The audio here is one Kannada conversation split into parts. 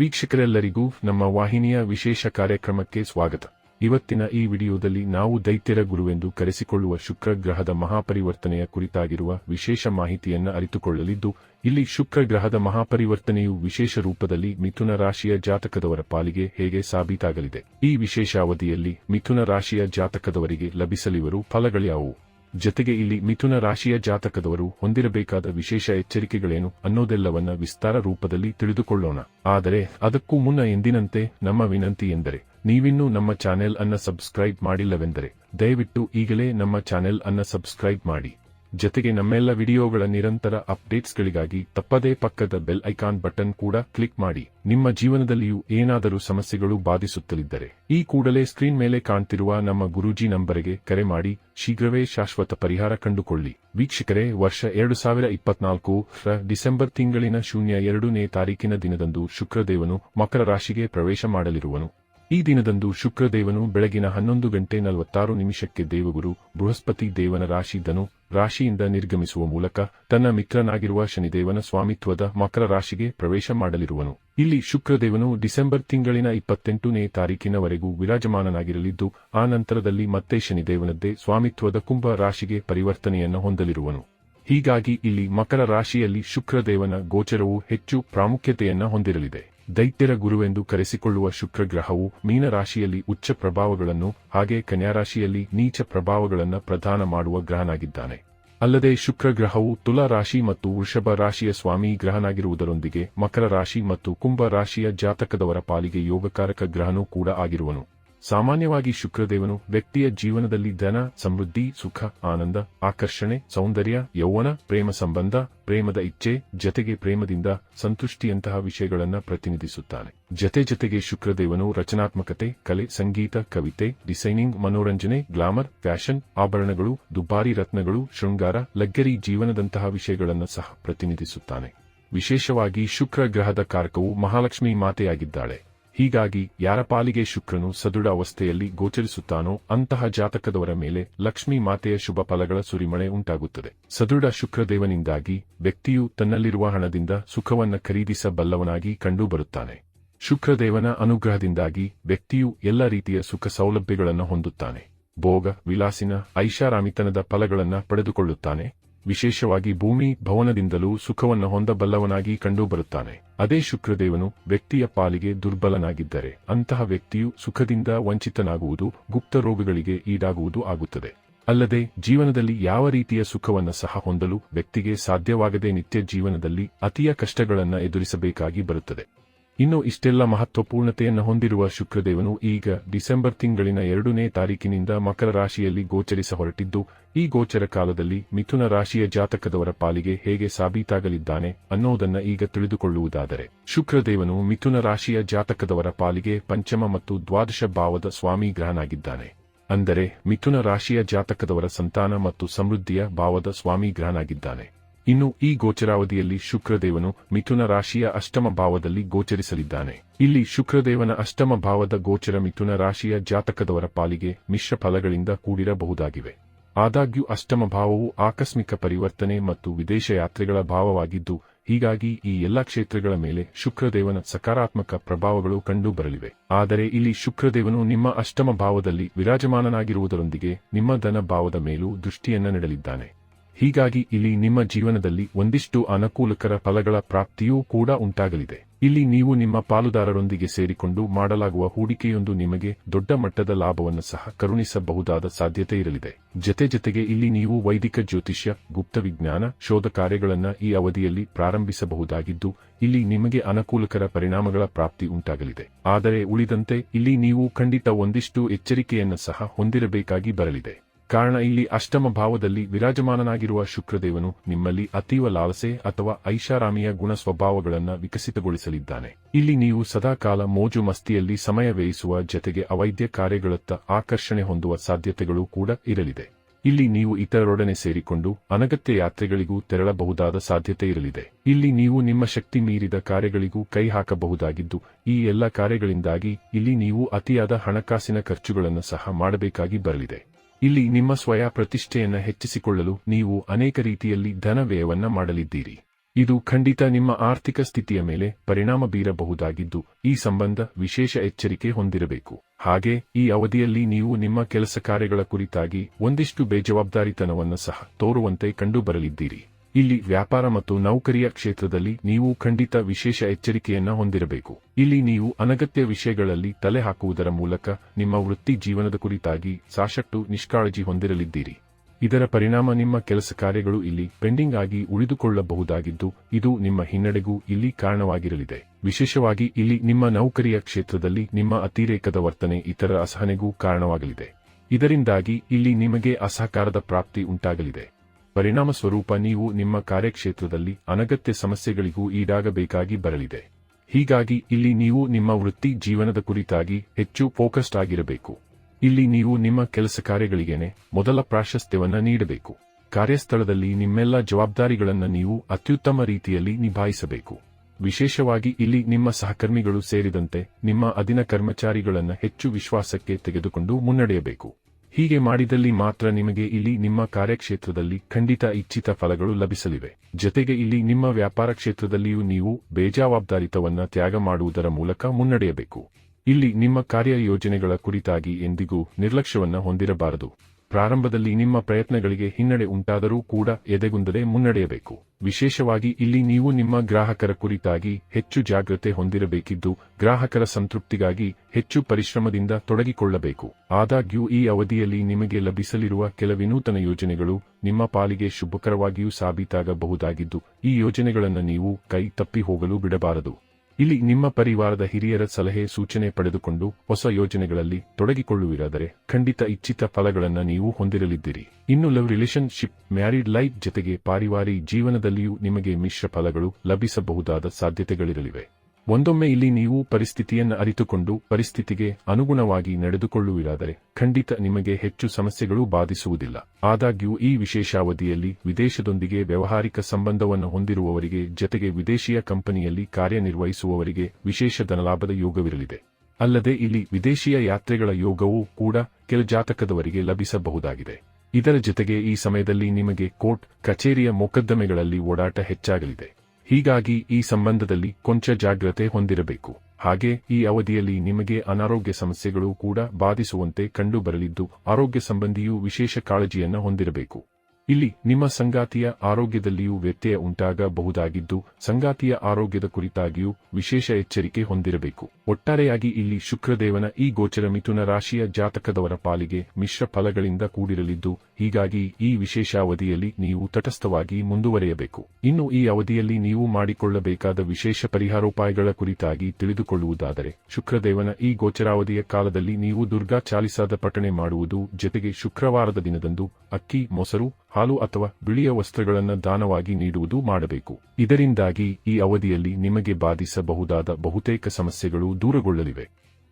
ವೀಕ್ಷಕರೆಲ್ಲರಿಗೂ ನಮ್ಮ ವಾಹಿನಿಯ ವಿಶೇಷ ಕಾರ್ಯಕ್ರಮಕ್ಕೆ ಸ್ವಾಗತ. ಇವತ್ತಿನ ಈ ವಿಡಿಯೋದಲ್ಲಿ ನಾವು ದೈತ್ಯರ ಗುರುವೆಂದು ಕರೆಸಿಕೊಳ್ಳುವ ಶುಕ್ರ ಗ್ರಹದ ಮಹಾಪರಿವರ್ತನೆಯ ಕುರಿತಾಗಿರುವ ವಿಶೇಷ ಮಾಹಿತಿಯನ್ನು ಅರಿತುಕೊಳ್ಳಲಿದ್ದು, ಇಲ್ಲಿ ಶುಕ್ರ ಗ್ರಹದ ಮಹಾಪರಿವರ್ತನೆಯು ವಿಶೇಷ ರೂಪದಲ್ಲಿ ಮಿಥುನ ರಾಶಿಯ ಜಾತಕದವರ ಪಾಲಿಗೆ ಹೇಗೆ ಸಾಬೀತಾಗಲಿದೆ? ಈ ವಿಶೇಷ ಅವಧಿಯಲ್ಲಿ ಮಿಥುನ ರಾಶಿಯ ಜಾತಕದವರಿಗೆ ಲಭಿಸಲಿವರು ಫಲಗಳ್ಯಾವುವು ಜತೆಗೆ ಇಲ್ಲಿ ಮಿಥುನ ರಾಶಿಯ ಜಾತಕದವರು ಹೊಂದಿರಬೇಕಾದ ವಿಶೇಷ ಎಚ್ಚರಿಕೆಗಳೇನು ಅನ್ನೋದೆಲ್ಲವನ್ನ ವಿಸ್ತಾರ ರೂಪದಲ್ಲಿ ತಿಳಿದುಕೊಳ್ಳೋಣ. ಆದರೆ ಅದಕ್ಕೂ ಮುನ್ನ ಎಂದಿನಂತೆ ನಮ್ಮ ವಿನಂತಿ ಎಂದರೆ, ನೀವಿನ್ನೂ ನಮ್ಮ ಚಾನೆಲ್ ಅನ್ನ ಸಬ್ಸ್ಕ್ರೈಬ್ ಮಾಡಿಲ್ಲವೆಂದರೆ, ದಯವಿಟ್ಟು ಈಗಲೇ ನಮ್ಮ ಚಾನೆಲ್ ಅನ್ನ ಸಬ್ಸ್ಕ್ರೈಬ್ ಮಾಡಿ. ಜತೆಗೆ ನಮ್ಮೆಲ್ಲ ವಿಡಿಯೋಗಳ ನಿರಂತರ ಅಪ್ಡೇಟ್ಸ್ಗಳಿಗಾಗಿ ತಪ್ಪದೇ ಪಕ್ಕದ ಬೆಲ್ ಐಕಾನ್ ಬಟನ್ ಕೂಡ ಕ್ಲಿಕ್ ಮಾಡಿ. ನಿಮ್ಮ ಜೀವನದಲ್ಲಿಯೂ ಏನಾದರೂ ಸಮಸ್ಯೆಗಳು ಬಾಧಿಸುತ್ತಲಿದ್ದರೆ ಈ ಕೂಡಲೇ ಸ್ಕ್ರೀನ್ ಮೇಲೆ ಕಾಣ್ತಿರುವ ನಮ್ಮ ಗುರೂಜಿ ನಂಬರಿಗೆ ಕರೆ ಮಾಡಿ. ಶೀಘ್ರವೇ ಶಾಶ್ವತ ಪರಿಹಾರ ಕಂಡುಕೊಳ್ಳಿ. ವೀಕ್ಷಕರೇ, ವರ್ಷ ಎರಡು ಸಾವಿರ ಇಪ್ಪತ್ನಾಲ್ಕು ಡಿಸೆಂಬರ್ ತಿಂಗಳಿನ ಶೂನ್ಯ ಎರಡನೇ ತಾರೀಕಿನ ದಿನದಂದು ಶುಕ್ರದೇವನು ಮಕರ ರಾಶಿಗೆ ಪ್ರವೇಶ ಮಾಡಲಿರುವನು. ಈ ದಿನದಂದು ಶುಕ್ರದೇವನು ಬೆಳಗಿನ ಹನ್ನೊಂದು ಗಂಟೆ ನಲವತ್ತಾರು ನಿಮಿಷಕ್ಕೆ ದೇವಗುರು, ಬೃಹಸ್ಪತಿ ದೇವನ ರಾಶಿ ಧನು ರಾಶಿಯಿಂದ ನಿರ್ಗಮಿಸುವ ಮೂಲಕ ತನ್ನ ಮಿತ್ರನಾಗಿರುವ ಶನಿದೇವನ ಸ್ವಾಮಿತ್ವದ ಮಕರ ರಾಶಿಗೆ ಪ್ರವೇಶ ಮಾಡಲಿರುವನು. ಇಲ್ಲಿ ಶುಕ್ರದೇವನು ಡಿಸೆಂಬರ್ ತಿಂಗಳಿನ ಇಪ್ಪತ್ತೆಂಟನೇ ತಾರೀಕಿನವರೆಗೂ ವಿರಾಜಮಾನನಾಗಿರಲಿದ್ದು, ಆ ನಂತರದಲ್ಲಿ ಮತ್ತೆ ಶನಿದೇವನದ್ದೇ ಸ್ವಾಮಿತ್ವದ ಕುಂಭ ರಾಶಿಗೆ ಪರಿವರ್ತನೆಯನ್ನು ಹೊಂದಲಿರುವನು. ಹೀಗಾಗಿ ಇಲ್ಲಿ ಮಕರ ರಾಶಿಯಲ್ಲಿ ಶುಕ್ರದೇವನ ಗೋಚರವು ಹೆಚ್ಚು ಪ್ರಾಮುಖ್ಯತೆಯನ್ನು ಹೊಂದಿರಲಿದೆ. ದೈತ್ಯರ ಗುರುವೆಂದು ಕರೆಸಿಕೊಳ್ಳುವ ಶುಕ್ರಗ್ರಹವು ಮೀನರಾಶಿಯಲ್ಲಿ ಉಚ್ಚ ಪ್ರಭಾವಗಳನ್ನು, ಹಾಗೆ ಕನ್ಯಾರಾಶಿಯಲ್ಲಿ ನೀಚ ಪ್ರಭಾವಗಳನ್ನು ಪ್ರದಾನ ಮಾಡುವ ಗ್ರಹನಾಗಿದ್ದಾನೆ. ಅಲ್ಲದೆ ಶುಕ್ರಗ್ರಹವು ತುಲಾ ರಾಶಿ ಮತ್ತು ವೃಷಭ ರಾಶಿಯ ಸ್ವಾಮಿ ಗ್ರಹನಾಗಿರುವುದರೊಂದಿಗೆ ಮಕರ ರಾಶಿ ಮತ್ತು ಕುಂಭ ರಾಶಿಯ ಜಾತಕದವರ ಪಾಲಿಗೆ ಯೋಗಕಾರಕ ಗ್ರಹನೂ ಕೂಡ ಆಗಿರುವನು. ಸಾಮಾನ್ಯವಾಗಿ ಶುಕ್ರದೇವನು ವ್ಯಕ್ತಿಯ ಜೀವನದಲ್ಲಿ ಧನ, ಸಮೃದ್ಧಿ, ಸುಖ, ಆನಂದ, ಆಕರ್ಷಣೆ, ಸೌಂದರ್ಯ, ಯೌವನ, ಪ್ರೇಮ ಸಂಬಂಧ, ಪ್ರೇಮದ ಇಚ್ಛೆ, ಜತೆಗೆ ಪ್ರೇಮದಿಂದ ಸಂತುಷ್ಟಿಯಂತಹ ವಿಷಯಗಳನ್ನು ಪ್ರತಿನಿಧಿಸುತ್ತಾನೆ. ಜತೆ ಜತೆಗೆ ಶುಕ್ರದೇವನು ರಚನಾತ್ಮಕತೆ, ಕಲೆ, ಸಂಗೀತ, ಕವಿತೆ, ಡಿಸೈನಿಂಗ್, ಮನೋರಂಜನೆ, ಗ್ಲಾಮರ್, ಫ್ಯಾಷನ್, ಆಭರಣಗಳು, ದುಬಾರಿ ರತ್ನಗಳು, ಶೃಂಗಾರ ಲಗ್ಗರಿ ಜೀವನದಂತಹ ವಿಷಯಗಳನ್ನು ಸಹ ಪ್ರತಿನಿಧಿಸುತ್ತಾನೆ. ವಿಶೇಷವಾಗಿ ಶುಕ್ರ ಗ್ರಹದ ಕಾರಕವು ಮಹಾಲಕ್ಷ್ಮಿ ಮಾತೆಯಾಗಿದ್ದಾಳೆ. ಹೀಗಾಗಿ ಯಾರ ಪಾಲಿಗೆ ಶುಕ್ರನು ಸದೃಢ ಅವಸ್ಥೆಯಲ್ಲಿ ಗೋಚರಿಸುತ್ತಾನೋ ಅಂತಹ ಜಾತಕದವರ ಮೇಲೆ ಲಕ್ಷ್ಮೀ ಮಾತೆಯ ಶುಭ ಫಲಗಳ ಸುರಿಮಳೆ ಉಂಟಾಗುತ್ತದೆ. ಸದೃಢ ಶುಕ್ರದೇವನಿಂದಾಗಿ ವ್ಯಕ್ತಿಯು ತನ್ನಲ್ಲಿರುವ ಹಣದಿಂದ ಸುಖವನ್ನು ಖರೀದಿಸಬಲ್ಲವನಾಗಿ ಕಂಡುಬರುತ್ತಾನೆ. ಶುಕ್ರದೇವನ ಅನುಗ್ರಹದಿಂದಾಗಿ ವ್ಯಕ್ತಿಯು ಎಲ್ಲ ರೀತಿಯ ಸುಖ ಸೌಲಭ್ಯಗಳನ್ನು ಹೊಂದುತ್ತಾನೆ. ಭೋಗ, ವಿಲಾಸಿನ, ಐಷಾರಾಮಿತನದ ಫಲಗಳನ್ನು ಪಡೆದುಕೊಳ್ಳುತ್ತಾನೆ. ವಿಶೇಷವಾಗಿ ಭೂಮಿ ಭವನದಿಂದಲೂ ಸುಖವನ್ನು ಹೊಂದಬಲ್ಲವನಾಗಿ ಕಂಡುಬರುತ್ತಾನೆ. ಅದೇ ಶುಕ್ರದೇವನು ವ್ಯಕ್ತಿಯ ಪಾಲಿಗೆ ದುರ್ಬಲನಾಗಿದ್ದರೆ ಅಂತಹ ವ್ಯಕ್ತಿಯು ಸುಖದಿಂದ ವಂಚಿತನಾಗುವುದು ಗುಪ್ತ ರೋಗಗಳಿಗೆ ಈಡಾಗುವುದು ಆಗುತ್ತದೆ. ಅಲ್ಲದೆ ಜೀವನದಲ್ಲಿ ಯಾವ ರೀತಿಯ ಸುಖವನ್ನು ಸಹ ಹೊಂದಲು ವ್ಯಕ್ತಿಗೆ ಸಾಧ್ಯವಾಗದೆ ನಿತ್ಯ ಜೀವನದಲ್ಲಿ ಅತಿಯ ಕಷ್ಟಗಳನ್ನು ಎದುರಿಸಬೇಕಾಗಿ ಬರುತ್ತದೆ. ಇನ್ನು ಇಷ್ಟೆಲ್ಲ ಮಹತ್ವಪೂರ್ಣತೆಯನ್ನು ಹೊಂದಿರುವ ಶುಕ್ರದೇವನು ಈಗ ಡಿಸೆಂಬರ್ ತಿಂಗಳಿನ ಎರಡನೇ ತಾರೀಕಿನಿಂದ ಮಕರ ರಾಶಿಯಲ್ಲಿ ಗೋಚರಿಸ ಹೊರಟಿದ್ದು, ಈ ಗೋಚರ ಕಾಲದಲ್ಲಿ ಮಿಥುನ ರಾಶಿಯ ಜಾತಕದವರ ಪಾಲಿಗೆ ಹೇಗೆ ಸಾಬೀತಾಗಲಿದ್ದಾನೆ ಅನ್ನೋದನ್ನ ಈಗ ತಿಳಿದುಕೊಳ್ಳುವುದಾದರೆ, ಶುಕ್ರದೇವನು ಮಿಥುನ ರಾಶಿಯ ಜಾತಕದವರ ಪಾಲಿಗೆ ಪಂಚಮ ಮತ್ತು ದ್ವಾದಶ ಭಾವದ ಸ್ವಾಮಿ ಗ್ರಹನಾಗಿದ್ದಾನೆ. ಅಂದರೆ ಮಿಥುನ ರಾಶಿಯ ಜಾತಕದವರ ಸಂತಾನ ಮತ್ತು ಸಮೃದ್ಧಿಯ ಭಾವದ ಸ್ವಾಮಿ ಗ್ರಹನಾಗಿದ್ದಾನೆ. ಇನ್ನು ಈ ಗೋಚರಾವಧಿಯಲ್ಲಿ ಶುಕ್ರದೇವನು ಮಿಥುನ ರಾಶಿಯ ಅಷ್ಟಮ ಭಾವದಲ್ಲಿ ಗೋಚರಿಸಲಿದ್ದಾನೆ. ಇಲ್ಲಿ ಶುಕ್ರದೇವನ ಅಷ್ಟಮ ಭಾವದ ಗೋಚರ ಮಿಥುನ ರಾಶಿಯ ಜಾತಕದವರ ಪಾಲಿಗೆ ಮಿಶ್ರ ಫಲಗಳಿಂದ ಕೂಡಿರಬಹುದಾಗಿವೆ. ಆದಾಗ್ಯೂ ಅಷ್ಟಮ ಭಾವವು ಆಕಸ್ಮಿಕ ಪರಿವರ್ತನೆ ಮತ್ತು ವಿದೇಶ ಯಾತ್ರೆಗಳ ಭಾವವಾಗಿದ್ದು, ಹೀಗಾಗಿ ಈ ಎಲ್ಲಾ ಕ್ಷೇತ್ರಗಳ ಮೇಲೆ ಶುಕ್ರದೇವನ ಸಕಾರಾತ್ಮಕ ಪ್ರಭಾವಗಳು ಕಂಡುಬರಲಿವೆ. ಆದರೆ ಇಲ್ಲಿ ಶುಕ್ರದೇವನು ನಿಮ್ಮ ಅಷ್ಟಮ ಭಾವದಲ್ಲಿ ವಿರಾಜಮಾನನಾಗಿರುವುದರೊಂದಿಗೆ ನಿಮ್ಮ ಧನ ಭಾವದ ಮೇಲೂ ದೃಷ್ಟಿಯನ್ನ ನೀಡಲಿದ್ದಾನೆ. ಹೀಗಾಗಿ ಇಲ್ಲಿ ನಿಮ್ಮ ಜೀವನದಲ್ಲಿ ಒಂದಿಷ್ಟು ಅನುಕೂಲಕರ ಫಲಗಳ ಪ್ರಾಪ್ತಿಯೂ ಕೂಡ ಉಂಟಾಗಲಿದೆ. ಇಲ್ಲಿ ನೀವು ನಿಮ್ಮ ಪಾಲುದಾರರೊಂದಿಗೆ ಸೇರಿಕೊಂಡು ಮಾಡಲಾಗುವ ಹೂಡಿಕೆಯೊಂದು ನಿಮಗೆ ದೊಡ್ಡ ಮಟ್ಟದ ಲಾಭವನ್ನು ಸಹ ಕರುಣಿಸಬಹುದಾದ ಸಾಧ್ಯತೆ ಇರಲಿದೆ. ಜತೆ ಜತೆಗೆ ಇಲ್ಲಿ ನೀವು ವೈದಿಕ ಜ್ಯೋತಿಷ್ಯ, ಗುಪ್ತ ವಿಜ್ಞಾನ, ಶೋಧ ಕಾರ್ಯಗಳನ್ನು ಈ ಅವಧಿಯಲ್ಲಿ ಪ್ರಾರಂಭಿಸಬಹುದಾಗಿದ್ದು, ಇಲ್ಲಿ ನಿಮಗೆ ಅನುಕೂಲಕರ ಪರಿಣಾಮಗಳ ಪ್ರಾಪ್ತಿ ಉಂಟಾಗಲಿದೆ. ಆದರೆ ಉಳಿದಂತೆ ಇಲ್ಲಿ ನೀವು ಖಂಡಿತ ಒಂದಿಷ್ಟು ಎಚ್ಚರಿಕೆಯನ್ನು ಸಹ ಹೊಂದಿರಬೇಕಾಗಿ ಬರಲಿದೆ. ಕಾರಣ ಇಲ್ಲಿ ಅಷ್ಟಮ ಭಾವದಲ್ಲಿ ವಿರಾಜಮಾನನಾಗಿರುವ ಶುಕ್ರದೇವನು ನಿಮ್ಮಲ್ಲಿ ಅತೀವ ಲಾಲಸೆ ಅಥವಾ ಐಷಾರಾಮಿಯ ಗುಣ ಸ್ವಭಾವಗಳನ್ನು ವಿಕಸಿತಗೊಳಿಸಲಿದ್ದಾನೆ. ಇಲ್ಲಿ ನೀವು ಸದಾಕಾಲ ಮೋಜು ಮಸ್ತಿಯಲ್ಲಿ ಸಮಯ ವ್ಯಯಿಸುವ ಜತೆಗೆ ಅವೈದ್ಯ ಕಾರ್ಯಗಳತ್ತ ಆಕರ್ಷಣೆ ಹೊಂದುವ ಸಾಧ್ಯತೆಗಳು ಕೂಡ ಇರಲಿದೆ. ಇಲ್ಲಿ ನೀವು ಇತರರೊಡನೆ ಸೇರಿಕೊಂಡು ಅನಗತ್ಯ ಯಾತ್ರೆಗಳಿಗೂ ತೆರಳಬಹುದಾದ ಸಾಧ್ಯತೆ ಇರಲಿದೆ. ಇಲ್ಲಿ ನೀವು ನಿಮ್ಮ ಶಕ್ತಿ ಮೀರಿದ ಕಾರ್ಯಗಳಿಗೂ ಕೈ ಹಾಕಬಹುದಾಗಿದ್ದು, ಈ ಎಲ್ಲ ಕಾರ್ಯಗಳಿಂದಾಗಿ ಇಲ್ಲಿ ನೀವು ಅತಿಯಾದ ಹಣಕಾಸಿನ ಖರ್ಚುಗಳನ್ನು ಸಹ ಮಾಡಬೇಕಾಗಿ ಬರಲಿದೆ. ಇಲ್ಲಿ ನಿಮ್ಮ ಸ್ವಯ ಪ್ರತಿಷ್ಠೆಯನ್ನು ಹೆಚ್ಚಿಸಿಕೊಳ್ಳಲು ನೀವು ಅನೇಕ ರೀತಿಯಲ್ಲಿ ಧನ ವ್ಯಯವನ್ನ ಮಾಡಲಿದ್ದೀರಿ. ಇದು ಖಂಡಿತ ನಿಮ್ಮ ಆರ್ಥಿಕ ಸ್ಥಿತಿಯ ಮೇಲೆ ಪರಿಣಾಮ ಬೀರಬಹುದಾಗಿದ್ದು, ಈ ಸಂಬಂಧ ವಿಶೇಷ ಎಚ್ಚರಿಕೆ ಹೊಂದಿರಬೇಕು. ಹಾಗೆ, ಈ ಅವಧಿಯಲ್ಲಿ ನೀವು ನಿಮ್ಮ ಕೆಲಸ ಕಾರ್ಯಗಳ ಕುರಿತಾಗಿ ಒಂದಿಷ್ಟು ಬೇಜವಾಬ್ದಾರಿತನವನ್ನು ಸಹ ತೋರುವಂತೆ ಕಂಡುಬರಲಿದ್ದೀರಿ. ಇಲ್ಲಿ ವ್ಯಾಪಾರ ಮತ್ತು ನೌಕರಿಯ ಕ್ಷೇತ್ರದಲ್ಲಿ ನೀವು ಖಂಡಿತ ವಿಶೇಷ ಎಚ್ಚರಿಕೆಯನ್ನ ಹೊಂದಿರಬೇಕು. ಇಲ್ಲಿ ನೀವು ಅನಗತ್ಯ ವಿಷಯಗಳಲ್ಲಿ ತಲೆ ಹಾಕುವುದರ ಮೂಲಕ ನಿಮ್ಮ ವೃತ್ತಿ ಜೀವನದ ಕುರಿತಾಗಿ ಸಾಕಷ್ಟು ನಿಷ್ಕಾಳಜಿ ಹೊಂದಿರಲಿದ್ದೀರಿ. ಇದರ ಪರಿಣಾಮ ನಿಮ್ಮ ಕೆಲಸ ಕಾರ್ಯಗಳು ಇಲ್ಲಿ ಪೆಂಡಿಂಗ್ ಆಗಿ ಉಳಿದುಕೊಳ್ಳಬಹುದಾಗಿದ್ದು, ಇದು ನಿಮ್ಮ ಹಿನ್ನಡೆಗೂ ಇಲ್ಲಿ ಕಾರಣವಾಗಿರಲಿದೆ. ವಿಶೇಷವಾಗಿ ಇಲ್ಲಿ ನಿಮ್ಮ ನೌಕರಿಯ ಕ್ಷೇತ್ರದಲ್ಲಿ ನಿಮ್ಮ ಅತಿರೇಕದ ವರ್ತನೆ ಇತರ ಅಸಹನೆಗೂ ಕಾರಣವಾಗಲಿದೆ. ಇದರಿಂದಾಗಿ ಇಲ್ಲಿ ನಿಮಗೆ ಅಸಹಕಾರದ ಪ್ರಾಪ್ತಿ ಉಂಟಾಗಲಿದೆ. ಪರಿಣಾಮ ಸ್ವರೂಪ ನೀವು ನಿಮ್ಮ ಕಾರ್ಯಕ್ಷೇತ್ರದಲ್ಲಿ ಅನಗತ್ಯ ಸಮಸ್ಯೆಗಳಿಗೂ ಈಡಾಗಬೇಕಾಗಿ ಬರಲಿದೆ. ಹೀಗಾಗಿ ಇಲ್ಲಿ ನೀವು ನಿಮ್ಮ ವೃತ್ತಿ ಜೀವನದ ಕುರಿತಾಗಿ ಹೆಚ್ಚು ಫೋಕಸ್ಡ್ ಆಗಿರಬೇಕು. ಇಲ್ಲಿ ನೀವು ನಿಮ್ಮ ಕೆಲಸ ಕಾರ್ಯಗಳಿಗೇನೆ ಮೊದಲ ಪ್ರಾಶಸ್ತ್ಯವನ್ನು ನೀಡಬೇಕು. ಕಾರ್ಯಸ್ಥಳದಲ್ಲಿ ನಿಮ್ಮೆಲ್ಲ ಜವಾಬ್ದಾರಿಗಳನ್ನು ನೀವು ಅತ್ಯುತ್ತಮ ರೀತಿಯಲ್ಲಿ ನಿಭಾಯಿಸಬೇಕು. ವಿಶೇಷವಾಗಿ ಇಲ್ಲಿ ನಿಮ್ಮ ಸಹಕರ್ಮಿಗಳು ಸೇರಿದಂತೆ ನಿಮ್ಮ ಅಧೀನ ಕರ್ಮಚಾರಿಗಳನ್ನು ಹೆಚ್ಚು ವಿಶ್ವಾಸಕ್ಕೆ ತೆಗೆದುಕೊಂಡು ಮುನ್ನಡೆಯಬೇಕು. ಹೀಗೆ ಮಾಡಿದಲ್ಲಿ ಮಾತ್ರ ನಿಮಗೆ ಇಲ್ಲಿ ನಿಮ್ಮ ಕಾರ್ಯಕ್ಷೇತ್ರದಲ್ಲಿ ಖಂಡಿತ ಇಚ್ಛಿತ ಫಲಗಳು ಲಭಿಸಲಿವೆ. ಜತೆಗೆ ಇಲ್ಲಿ ನಿಮ್ಮ ವ್ಯಾಪಾರ ಕ್ಷೇತ್ರದಲ್ಲಿಯೂ ನೀವು ಬೇಜವಾಬ್ದಾರಿತವನ್ನ ತ್ಯಾಗ ಮಾಡುವುದರ ಮೂಲಕ ಮುನ್ನಡೆಯಬೇಕು. ಇಲ್ಲಿ ನಿಮ್ಮ ಕಾರ್ಯ ಯೋಜನೆಗಳ ಕುರಿತಾಗಿ ಎಂದಿಗೂ ನಿರ್ಲಕ್ಷ್ಯವನ್ನ ಹೊಂದಿರಬಾರದು. ಪ್ರಾರಂಭದಲ್ಲಿ ನಿಮ್ಮ ಪ್ರಯತ್ನಗಳಿಗೆ ಹಿನ್ನಡೆ ಉಂಟಾದರೂ ಕೂಡ ಎದೆಗುಂದದೆ ಮುನ್ನಡೆಯಬೇಕು. ವಿಶೇಷವಾಗಿ ಇಲ್ಲಿ ನೀವು ನಿಮ್ಮ ಗ್ರಾಹಕರ ಕುರಿತಾಗಿ ಹೆಚ್ಚು ಜಾಗ್ರತೆ ಹೊಂದಿರಬೇಕಿದ್ದು, ಗ್ರಾಹಕರ ಸಂತೃಪ್ತಿಗಾಗಿ ಹೆಚ್ಚು ಪರಿಶ್ರಮದಿಂದ ತೊಡಗಿಕೊಳ್ಳಬೇಕು. ಆದಾಗ್ಯೂ, ಈ ಅವಧಿಯಲ್ಲಿ ನಿಮಗೆ ಲಭಿಸಲಿರುವ ಕೆಲ ವಿನೂತನ ಯೋಜನೆಗಳು ನಿಮ್ಮ ಪಾಲಿಗೆ ಶುಭಕರವಾಗಿಯೂ ಸಾಬೀತಾಗಬಹುದಾಗಿದ್ದು, ಈ ಯೋಜನೆಗಳನ್ನು ನೀವು ಕೈ ತಪ್ಪಿ ಹೋಗಲು ಬಿಡಬಾರದು. ಇಲ್ಲಿ ನಿಮ್ಮ ಪರಿವಾರದ ಹಿರಿಯರ ಸಲಹೆ ಸೂಚನೆ ಪಡೆದುಕೊಂಡು ಹೊಸ ಯೋಜನೆಗಳಲ್ಲಿ ತೊಡಗಿಕೊಳ್ಳುವಿರಾದರೆ ಖಂಡಿತ ಇಚ್ಛಿತ ಫಲಗಳನ್ನು ನೀವು ಹೊಂದಿರಲಿದ್ದೀರಿ. ಇನ್ನು ಲವ್ ರಿಲೇಶನ್ಶಿಪ್ ಮ್ಯಾರಿಡ್ ಲೈಫ್ ಜೊತೆಗೆ ಪಾರಿವಾರಿ ಜೀವನದಲ್ಲಿಯೂ ನಿಮಗೆ ಮಿಶ್ರ ಫಲಗಳು ಲಭಿಸಬಹುದಾದ ಸಾಧ್ಯತೆಗಳಿರಲಿವೆ. ಒಂದೊಮ್ಮೆ ಇಲ್ಲಿ ನೀವು ಪರಿಸ್ಥಿತಿಯನ್ನು ಅರಿತುಕೊಂಡು ಪರಿಸ್ಥಿತಿಗೆ ಅನುಗುಣವಾಗಿ ನಡೆದುಕೊಳ್ಳುವಿರಾದರೆ ಖಂಡಿತ ನಿಮಗೆ ಹೆಚ್ಚು ಸಮಸ್ಯೆಗಳು ಬಾಧಿಸುವುದಿಲ್ಲ. ಆದಾಗ್ಯೂ ಈ ವಿಶೇಷಾವಧಿಯಲ್ಲಿ ವಿದೇಶದೊಂದಿಗೆ ವ್ಯವಹಾರಿಕ ಸಂಬಂಧವನ್ನು ಹೊಂದಿರುವವರಿಗೆ ಜತೆಗೆ ವಿದೇಶಿಯ ಕಂಪನಿಯಲ್ಲಿ ಕಾರ್ಯನಿರ್ವಹಿಸುವವರಿಗೆ ವಿಶೇಷ ಧನಲಾಭದ ಯೋಗವಿರಲಿದೆ. ಅಲ್ಲದೆ ಇಲ್ಲಿ ವಿದೇಶಿಯ ಯಾತ್ರೆಗಳ ಯೋಗವೂ ಕೂಡ ಕೆಲ ಜಾತಕದವರಿಗೆ ಲಭಿಸಬಹುದಾಗಿದೆ. ಇದರ ಜೊತೆಗೆ ಈ ಸಮಯದಲ್ಲಿ ನಿಮಗೆ ಕೋರ್ಟ್, ಕಚೇರಿಯ ಮೊಕದ್ದಮೆಗಳಲ್ಲಿ ಓಡಾಟ ಹೆಚ್ಚಾಗಲಿದೆ. ಹೀಗಾಗಿ ಈ ಸಂಬಂಧದಲ್ಲಿ ಕೊಂಚ ಜಾಗ್ರತೆ ಹೊಂದಿರಬೇಕು. ಹಾಗೆ ಈ ಅವಧಿಯಲ್ಲಿ ನಿಮಗೆ ಅನಾರೋಗ್ಯ ಸಮಸ್ಯೆಗಳು ಕೂಡ ಬಾಧಿಸುವಂತೆ ಕಂಡುಬರಲಿದ್ದು, ಆರೋಗ್ಯ ಸಂಬಂಧಿಯೂ ವಿಶೇಷ ಕಾಳಜಿಯನ್ನು ಹೊಂದಿರಬೇಕು. ಇಲ್ಲಿ ನಿಮ್ಮ ಸಂಗಾತಿಯ ಆರೋಗ್ಯದಲ್ಲಿಯೂ ವ್ಯತ್ಯಯ ಉಂಟಾಗಬಹುದಾಗಿದ್ದು, ಸಂಗಾತಿಯ ಆರೋಗ್ಯದ ಕುರಿತಾಗಿಯೂ ವಿಶೇಷ ಎಚ್ಚರಿಕೆ ಹೊಂದಿರಬೇಕು. ಒಟ್ಟಾರೆಯಾಗಿ ಇಲ್ಲಿ ಶುಕ್ರದೇವನ ಈ ಗೋಚರ ಮಿಥುನ ರಾಶಿಯ ಜಾತಕದವರ ಪಾಲಿಗೆ ಮಿಶ್ರ ಫಲಗಳಿಂದ ಕೂಡಿರಲಿದ್ದು, ಹೀಗಾಗಿ ಈ ವಿಶೇಷ ಅವಧಿಯಲ್ಲಿ ನೀವು ತಟಸ್ಥವಾಗಿ ಮುಂದುವರೆಯಬೇಕು. ಇನ್ನು ಈ ಅವಧಿಯಲ್ಲಿ ನೀವು ಮಾಡಿಕೊಳ್ಳಬೇಕಾದ ವಿಶೇಷ ಪರಿಹಾರೋಪಾಯಗಳ ಕುರಿತಾಗಿ ತಿಳಿದುಕೊಳ್ಳುವುದಾದರೆ, ಶುಕ್ರದೇವನ ಈ ಗೋಚರಾವಧಿಯ ಕಾಲದಲ್ಲಿ ನೀವು ದುರ್ಗಾ ಚಾಲಿಸಾದ ಪಠಣೆ ಮಾಡುವುದು ಜೊತೆಗೆ ಶುಕ್ರವಾರದ ದಿನದಂದು ಅಕ್ಕಿ, ಮೊಸರು ಹಾಲು ಅಥವಾ ಬಿಳಿಯ ವಸ್ತ್ರಗಳನ್ನು ದಾನವಾಗಿ ನೀಡುವುದು ಮಾಡಬೇಕು. ಇದರಿಂದಾಗಿ ಈ ಅವಧಿಯಲ್ಲಿ ನಿಮಗೆ ಬಾಧಿಸಬಹುದಾದ ಬಹುತೇಕ ಸಮಸ್ಯೆಗಳು ದೂರಗೊಳ್ಳಲಿವೆ.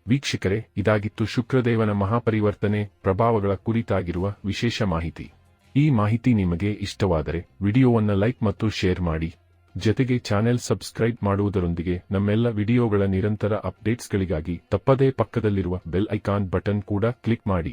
ವೀಕ್ಷಕರೇ, ಇದಾಗಿತ್ತು ಶುಕ್ರದೇವನ ಮಹಾಪರಿವರ್ತನೆ ಪ್ರಭಾವಗಳ ಕುರಿತಾಗಿರುವ ವಿಶೇಷ ಮಾಹಿತಿ. ಈ ಮಾಹಿತಿ ನಿಮಗೆ ಇಷ್ಟವಾದರೆ ವಿಡಿಯೋವನ್ನು ಲೈಕ್ ಮತ್ತು ಶೇರ್ ಮಾಡಿ. ಜತೆಗೆ ಚಾನೆಲ್ ಸಬ್ಸ್ಕ್ರೈಬ್ ಮಾಡುವುದರೊಂದಿಗೆ ನಮ್ಮೆಲ್ಲ ವಿಡಿಯೋಗಳ ನಿರಂತರ ಅಪ್ಡೇಟ್ಸ್ಗಳಿಗಾಗಿ ತಪ್ಪದೇ ಪಕ್ಕದಲ್ಲಿರುವ ಬೆಲ್ ಐಕಾನ್ ಬಟನ್ ಕೂಡ ಕ್ಲಿಕ್ ಮಾಡಿ.